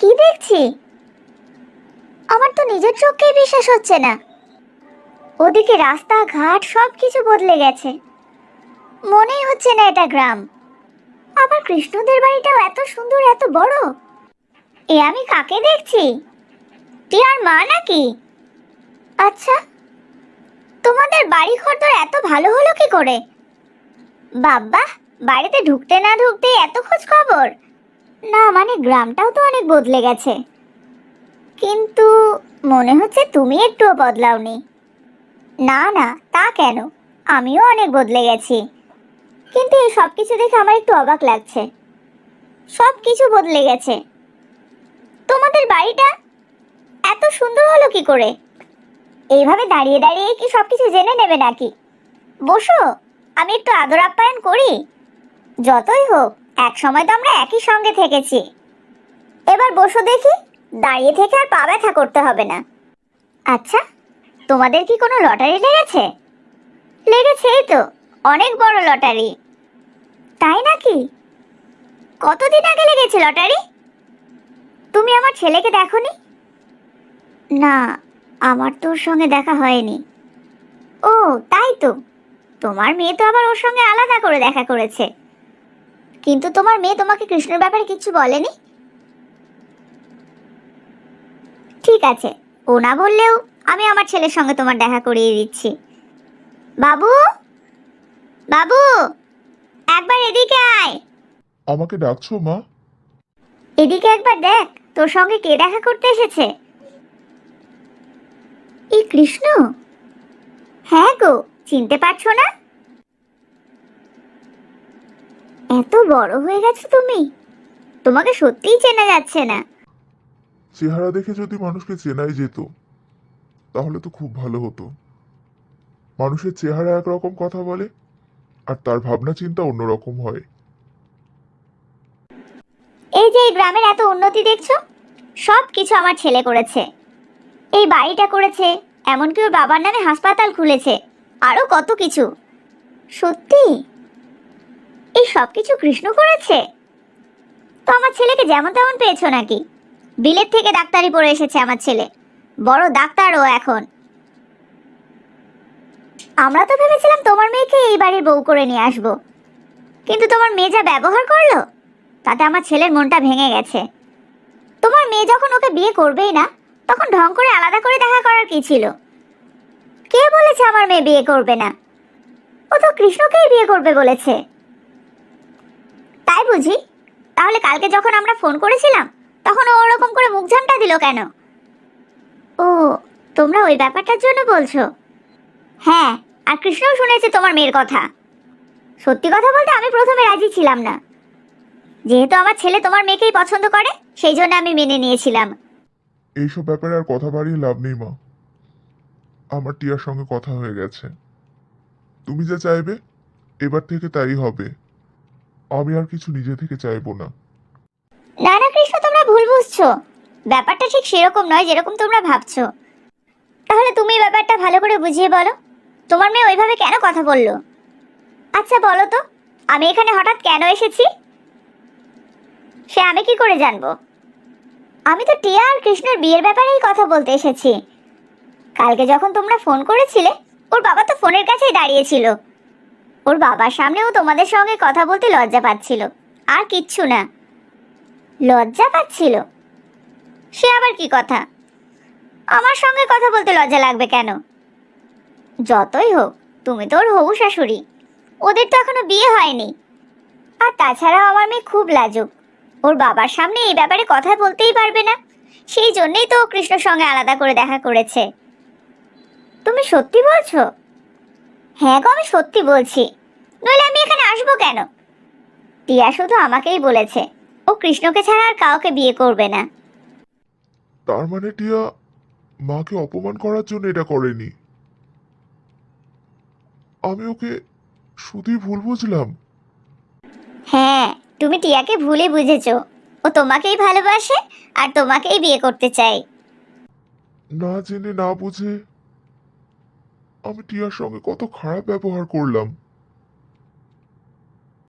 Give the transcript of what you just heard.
কি দেখছি? আমার তো নিজের চোখকেই বিশ্বাস হচ্ছে না। ওদিকে রাস্তাঘাট সব কিছু বদলে গেছে। মনেই হচ্ছে না এটা গ্রাম। আবার কৃষ্ণদের বাড়িটাও এত সুন্দর, এত বড়। এ আমি কাকে দেখছি? টিয়ার মা নাকি? আচ্ছা তোমাদের বাড়ি ঘর তোর এত ভালো হলো কি করে? বাবা বাড়িতে ঢুকতে না ঢুকতে এত খোঁজ খবর। না মানে গ্রামটাও তো অনেক বদলে গেছে। কিন্তু মনে হচ্ছে তুমি একটুও বদলাও বদলাওনি। না না, তা কেন? আমিও অনেক বদলে গেছি। কিন্তু এই সব কিছু দেখে আমার একটু অবাক লাগছে। সব কিছু বদলে গেছে। তোমাদের বাড়িটা এত সুন্দর হলো কি করে? এইভাবে দাঁড়িয়ে দাঁড়িয়ে কি সব কিছু জেনে নেবে নাকি? বসো, আমি একটু আদর আপ্যায়ন করি। যতই হোক। এক সময় তো আমরা একই সঙ্গে থেকেছি। এবার বসো দেখি, দাঁড়িয়ে থেকে আর পা ব্যথা করতে হবে না। আচ্ছা তোমাদের কি কোনো লটারি লেগেছে? লেগেছে তো, অনেক বড় লটারি। তাই নাকি? কতদিন আগে লেগেছে লটারি? তুমি আমার ছেলেকে দেখোনি? না, আমার তো ওর সঙ্গে দেখা হয়নি। ও, তাই তো। তোমার মেয়ে তো আবার ওর সঙ্গে আলাদা করে দেখা করেছে। কিন্তু তোমার মেয়ে তোমাকে কৃষ্ণের ব্যাপারে কিছু বলেনি? ঠিক আছে ও না বললেও আমি আমার ছেলের সঙ্গে তোমার দেখা করিয়ে দিচ্ছি। বাবু? বাবু? একবার এদিকে আয়। আমাকে ডাকছো মা? এদিকে একবার দেখ তোর সঙ্গে কে দেখা করতে এসেছে? এই কৃষ্ণ? হ্যাঁ গো চিনতে পারছ না? এত বড় হয়ে গেছো তুমি। তোমাকে সত্যিই চেনা যাচ্ছে না। চেহারা দেখে যদি মানুষকে চেনাই যেত তাহলে তো খুব ভালো হতো। মানুষের চেহারা একরকম কথা বলে আর তার ভাবনা চিন্তা অন্যরকম হয়। এই যে এই গ্রামের এত উন্নতি দেখছ সব কিছু আমার ছেলে করেছে। এই বাড়িটা করেছে এমনকি ওর বাবার নামে হাসপাতাল খুলেছে আরও কত কিছু। সত্যি? এই সব কিছু কৃষ্ণ করেছে? তো আমার ছেলেকে যেমন তেমন পেয়েছ নাকি? বিলেত থেকে ডাক্তারি পড়ে এসেছে আমার ছেলে। বড় ডাক্তার ও এখন। আমরা তো ভেবেছিলাম তোমার মেয়েকে এই বাড়ির বউ করে নিয়ে আসব। কিন্তু তোমার মেয়ে যা ব্যবহার করল, তাতে আমার ছেলের মনটা ভেঙে গেছে। তোমার মেয়ে যখন ওকে বিয়ে করবেই না, তখন ঢং করে আলাদা করে দেখা করার কি ছিল? কে বলেছে আমার মেয়ে বিয়ে করবে না? ও তো কৃষ্ণকেই বিয়ে করবে বলেছে। তাই বুঝি। তাহলে কালকে যখন আমরা ফোন করেছিলাম, তখন ও ওরকম করে মুখ ঝামটা দিল কেন? ও, তোমরা ওই ব্যাপারটার জন্য বলছো? হ্যাঁ আর কৃষ্ণও শুনেছে তোমার মেয়ের কথা। সত্যি কথা বলতে আমি প্রথমে রাজি ছিলাম না। যেহেতু আমার ছেলে তোমার মেয়েকেই পছন্দ করে, সেই জন্য আমি মেনে নিয়েছিলাম। এইসব ব্যাপারে আর কথা বাড়িয়ে লাভ নেই, মা। আমার টিয়ার সঙ্গে কথা হয়ে গেছে। তুমি যা চাইবে, এবার থেকে তাই হবে। আমি আর কিছু নিজে থেকে চাইব না। না না কৃষ্ণ, তোমরা ভুল বুঝছ। ব্যাপারটা ঠিক সেরকম নয় যেরকম তোমরা ভাবছ। তাহলে তুমি ব্যাপারটা ভালো করে বুঝিয়ে বলো। তোমার মেয়ে ওইভাবে কেন কথা বলল? আচ্ছা বলো তো, আমি এখানে হঠাৎ কেন এসেছি? সে আমি কি করে জানব? আমি তো টিয়া আর কৃষ্ণের বিয়ের ব্যাপারেই কথা বলতে এসেছি। কালকে যখন তোমরা ফোন করেছিলে, ওর বাবা তো ফোনের কাছেই দাঁড়িয়েছিল ওর বাবার সামনেও তোমাদের সঙ্গে কথা বলতে লজ্জা পাচ্ছিল। আর কিচ্ছু না। লজ্জা পাচ্ছিল? সে আবার কি কথা? আমার সঙ্গে কথা বলতে লজ্জা লাগবে কেন? যতই হোক, তুমি তো ওর হবু শাশুড়ি। ওদের তো এখনও বিয়ে হয়নি। আর তাছাড়াও আমার মেয়ে খুব লাজুক। ওর বাবার সামনে এই ব্যাপারে কথা বলতেই পারবে না। সেই জন্যই তো কৃষ্ণর সঙ্গে আলাদা করে দেখা করেছে। তুমি সত্যি বলছো? হ্যাঁ গো আমি সত্যি বলছি। নইলে আমি এখানে আসব কেন? টিয়া শুধু আমাকেই বলেছে ও কৃষ্ণকে ছাড়া আর কাউকে বিয়ে করবে না। তার মানে টিয়া মাকে অপমান করার জন্য এটা করেনি? আমি ওকে শুধুই ভুল বুঝলাম। হ্যাঁ তুমি টিয়াকে ভুলে বুঝেছ। ও তোমাকেই ভালোবাসে আর তোমাকেই বিয়ে করতে চাই না জেনে না বুঝে আমি টিয়ার সঙ্গে কত খারাপ ব্যবহার করলাম।